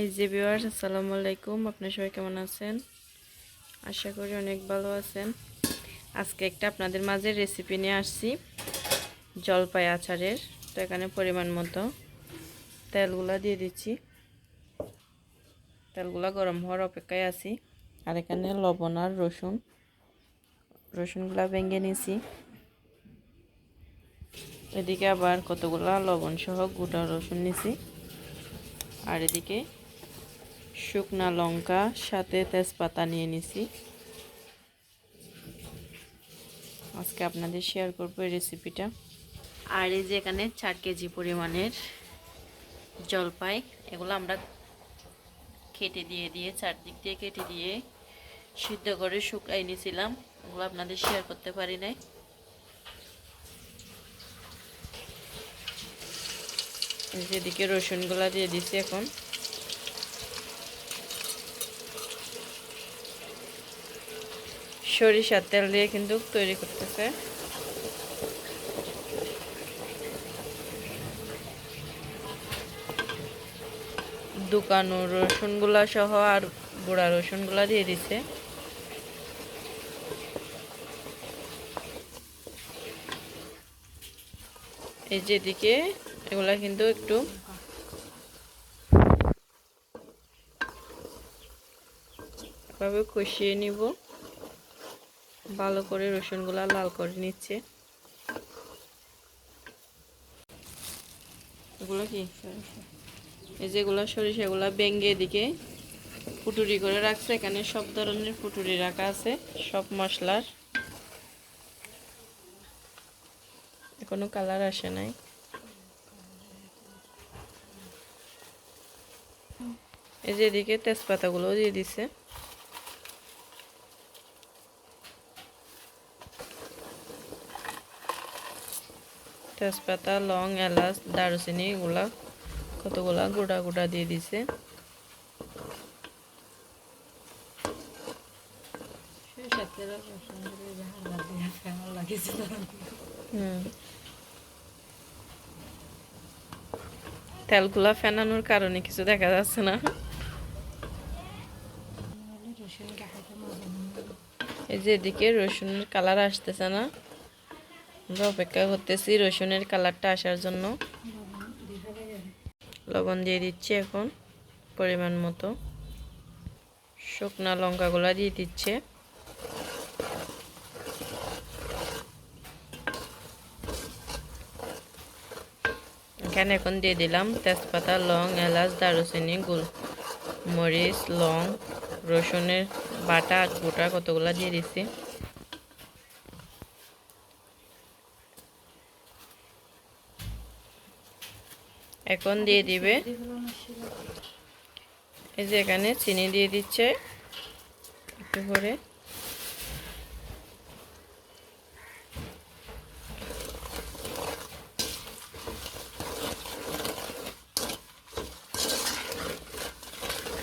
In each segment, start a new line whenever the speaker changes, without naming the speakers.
এই যে বিওয়ার্স আসসালামু আলাইকুম। আপনার সবাই কেমন আছেন? আশা করি অনেক ভালো আছেন। আজকে একটা আপনাদের মাঝে রেসিপি নিয়ে আসছি। জলপাই আচারের, তো এখানে পরিমাণ মতো তেলগুলা দিয়ে দিচ্ছি। তেলগুলা গরম হওয়ার অপেক্ষায় আছি। আর এখানে লবণ আর রসুন, রসুনগুলা ভেঙে নিয়েছি। এদিকে আবার কতগুলা লবণ সহ গোটা রসুন নিছি আর এদিকে শুকনা লঙ্কা, সাথে তেজপাতা নিয়ে নিছি। আজকে আপনাদের শেয়ার করব এই রেসিপিটা আর এই যে এখানে চার কেজি পরিমাণের জলপাই, এগুলো আমরা কেটে দিয়ে দিয়ে, চারদিক দিয়ে কেটে দিয়ে সিদ্ধ করে শুকাই নিয়েছিলাম ওগুলো আপনাদের শেয়ার করতে পারি নাই। যেদিকে রসুনগুলা দিয়ে দিছি এখন। সরিষার তেল দিয়ে কিন্তু তৈরি করতেছে। দোকানো রসুনগুলা সহ আর গুঁড়া রসুনগুলা দিয়ে দিছে। এই যে যেদিকে এগুলা কিন্তু একটু কষিয়ে নিব। ভালো করে রসুনগুলা লাল করে নিচ্ছে। এগুলো যেগুলো সরিষা এগুলো বেঙ্গে এদিকে ফুটুরি করে রাখছে, এখানে সব ধরনের ফুটুরি রাখা আছে, সব মশলার। এখনও কালার আসে নাই। এই যে এদিকে তেজপাতাগুলো দিয়ে দিছে। তেজপাতা, লং, এলাচ, দারুচিনি এগুলা কতগুলা গোটা গোটা দিয়ে দিছে। তেলগুলা ফেনানোর কারণে কিছু দেখা যাচ্ছে না। এই যে এদিকে রসুনের কালার আসতেছে না। আমরা অপেক্ষা করতেছি রসুনের কালারটা আসার জন্য। লবণ দিয়ে দিচ্ছি এখন, পরিমাণ মতো। শুকনা লঙ্কাগুলা দিয়ে দিচ্ছে। এখানে এখন দিয়ে দিলাম তেজপাতা, লং, এলাচ, দারুচিনি গুল মরিচ লং, রসুনের বাটা গোটা কতগুলা দিয়ে দিছি এখন দিয়ে দিবে। এই যে এখানে চিনি দিয়ে দিচ্ছে একটু করে।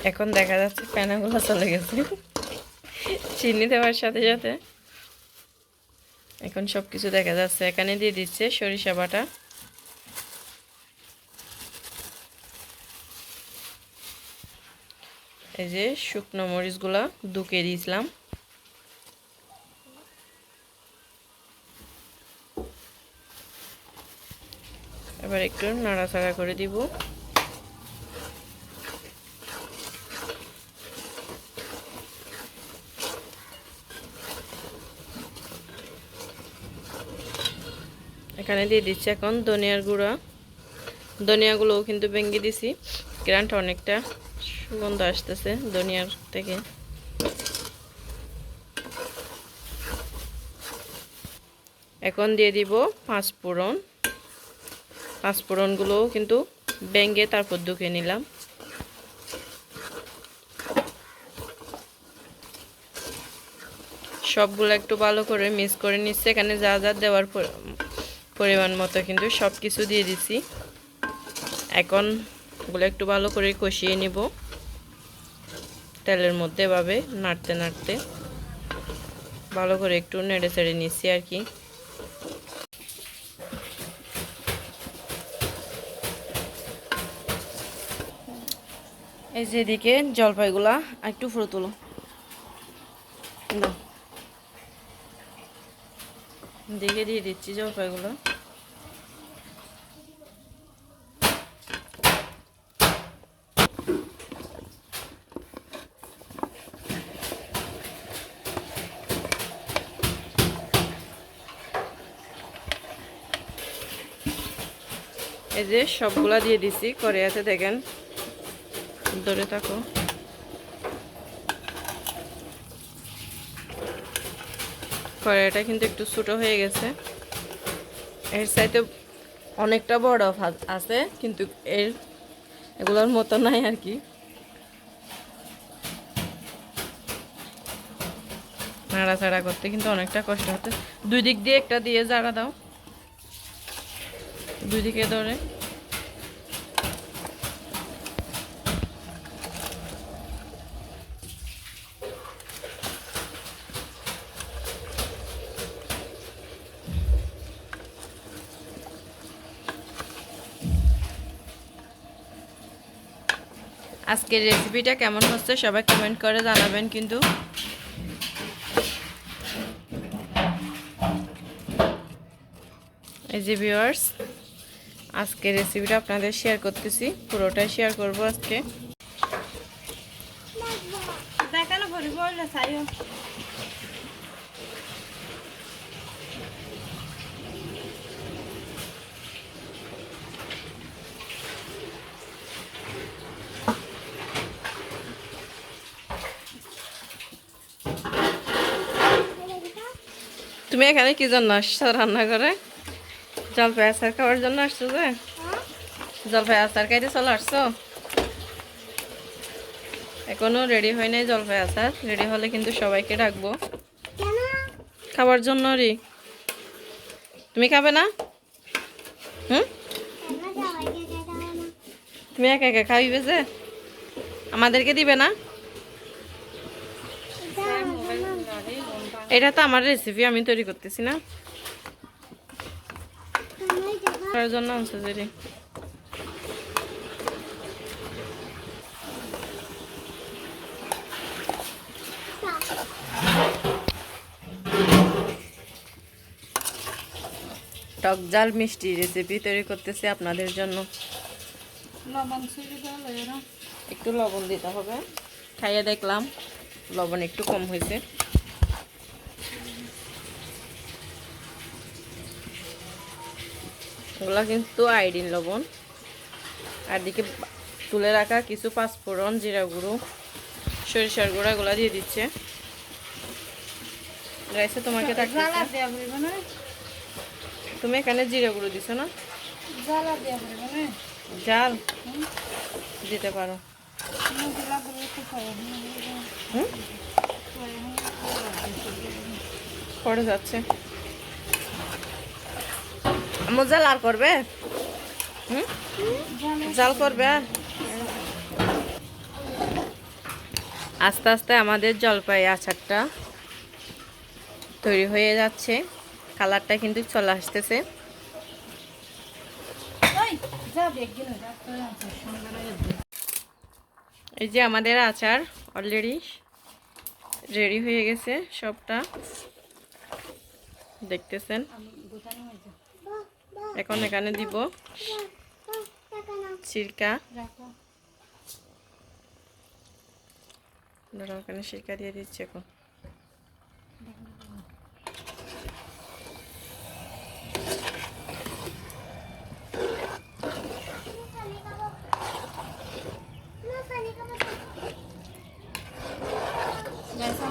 এখন দেখা যাচ্ছে প্যানাগুলো চলে গেছে। চিনি দেওয়ার সাথে সাথে। এখন সব কিছু দেখা যাচ্ছে। এখানে দিয়ে দিচ্ছে সরিষা বাটা। এই যে শুকনো মরিচগুলা দুকে দিয়েছিলাম। এবার একটু নাড়াচাড়া করে দিব। এখানে দিয়ে দিচ্ছি এখন ধনিয়ার গুঁড়া। ধনিয়াগুলোও কিন্তু ভেঙে দিছি। গ্রান্ট অনেকটা সুগন্ধ আসতেছে ধনিয়ার থেকে। এখন দিয়ে দিব পাঁচ ফোড়ন। পাঁচ ফোড়নগুলোও কিন্তু ব্যাঙ্গে তারপর দুখে নিলাম। সবগুলো একটু ভালো করে মিক্স করে নিচ্ছে। এখানে যা যা দেওয়ার পরিমাণ মতো কিন্তু সব কিছু দিয়ে দিছি। এখন ওগুলো একটু ভালো করে কষিয়ে নিব। তেলের মধ্যে এভাবে নাড়তে নাড়তে ভালো করে একটু নেড়ে চেড়ে নিচ্ছি আর কি। এই যে এদিকে জলপাইগুলা একটু ফুটো তুলো। দিকে দিয়ে দিচ্ছি জলপাইগুলো। এই যে সবগুলা দিয়ে দিছি কড়াইয়াতে দেখেন। ধরে থাকো। কড়াইটা কিন্তু একটু ছোটো হয়ে গেছে। এর সাইতে অনেকটা বড় আছে, কিন্তু এর এগুলোর মতো নাই আর কি। নাড়াচাড়া করতে কিন্তু অনেকটা কষ্ট হচ্ছে। দুই দিক দিয়ে একটা দিয়ে জাড়া দাও। দুই দিকে ধরে। আজকের রেসিপিটা কেমন হচ্ছে সবাই কমেন্ট করে জানাবেন কিন্তু। এই যে ভিউয়ার্স আজকে রেসিপিটা আপনাদের শেয়ার করতেছি। পুরোটাই শেয়ার করব আজকে। তুমি এখানে কি জন্য আসছো রান্না করে জলপাই আচার খাওয়ার জন্য আসছো যে? জলপাই আচার খাইতে চলে আসছো? এখনও রেডি হয় নাই জলপাই আচার। রেডি হলে কিন্তু সবাইকে ডাকবো। খাবার জন্য রি। তুমি খাবে না? হুম? তুমি একা একা খাইবে যে? আমাদেরকে দিবে না? এটা তো আমার রেসিপি আমি তৈরি করতেছি না। তার জন্য আনছো যে টক জাল মিষ্টি রেসিপি তৈরি করতেছি আপনাদের জন্য।
লবণ
একটু লবণ দিতে হবে। খাইয়ে দেখলাম। লবণ একটু কম হয়েছে। ওগুলা কিন্তু আইডিন লবণ। আর দিকে তুলে রাখা কিছু পাঁচফোড়ন জিরা গুঁড়ো সরিষার গুঁড়া এগুলা দিয়ে দিচ্ছে। রাইসে তোমাকে তুমি এখানে জিরা গুঁড়ো দিছো না? জাল? দিতে পারো। পড়ে যাচ্ছে। আমার জাল আর করবে? হুম? জাল করবে? আস্তে আস্তে আমাদের জলপাই আচারটা তৈরি হয়ে যাচ্ছে। কালারটা কিন্তু চলে আসতেছে। এই যে আমাদের আচার অলরেডি রেডি হয়ে গেছে সবটা। দেখতেছেন? এখন এখানে দিব সিরকা। ধরো ওখানে সিরকা দিয়ে দিচ্ছি এখন।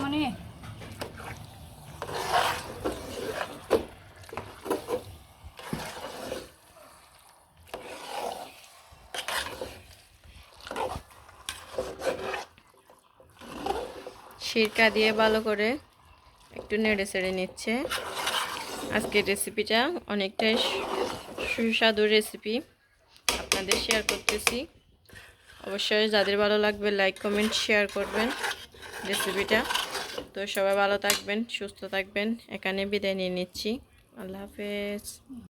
মানে?
সিরকা দিয়ে ভালো করে একটু নেড়ে ছেড়ে নিচ্ছে। আজকের রেসিপিটা অনেকটাই সুস্বাদু রেসিপি। আপনাদের শেয়ার করতেছি। অবশ্যই যাদের ভালো লাগবে লাইক কমেন্ট শেয়ার করবেন রেসিপিটা। তো সবাই ভালো থাকবেন, সুস্থ থাকবেন। এখানে বিদায় নিয়ে নিচ্ছি। আল্লাহ হাফেজ।